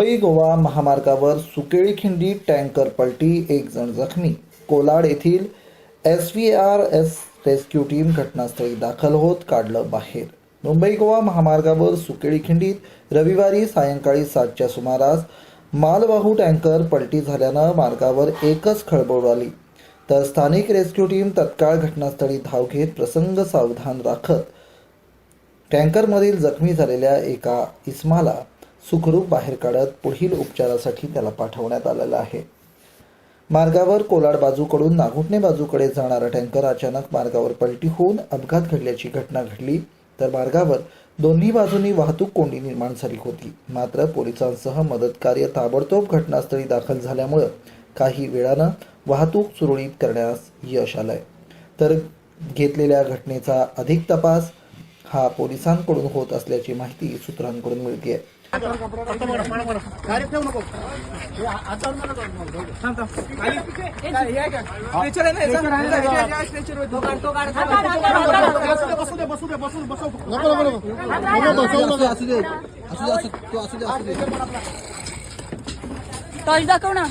मुंबई गोवा महामार्गावर सुकेळी खिंडी टँकर पलटी एक जण जखमी. कोलाड येथील S V R S rescue team घटनास्थळी दाखल होत काढलं बाहेर. मुंबई गोवा महामार्गावर सुकेळी खिंडीत रविवारी सायंकाळी सातच्या सुमारास मालवाहू टँकर पलटी झाल्यानं मार्गावर एकच खळबळ उडाली तर स्थानिक रेस्क्यू टीम तत्काळ घटनास्थळी धाव घेत प्रसंग सावधान राखत टँकरमधील जखमी झालेल्या एका इस्माला सुखरूप बाहेर काढत पुढील उपचारासाठी त्याला पाठवण्यात आलेलं आहे. मार्गावर कोलाड बाजूकडून नागुटणे बाजूकडे जाणारा टँकर अचानक मार्गावर पलटी होऊन अपघात घडल्याची घटना घडली. तर मार्गावर दोन्ही बाजूंनी वाहतूक कोंडी निर्माण झाली होती. मात्र पोलिसांसह मदत कार्य ताबडतोब घटनास्थळी दाखल झाल्यामुळं काही वेळानं वाहतूक सुरळीत करण्यास यश आलंय. तर घेतलेल्या घटनेचा अधिक तपास हा पोलिसांकडून होत असल्याची माहिती सूत्रांकडून मिळते. टॉर्च दाखव ना.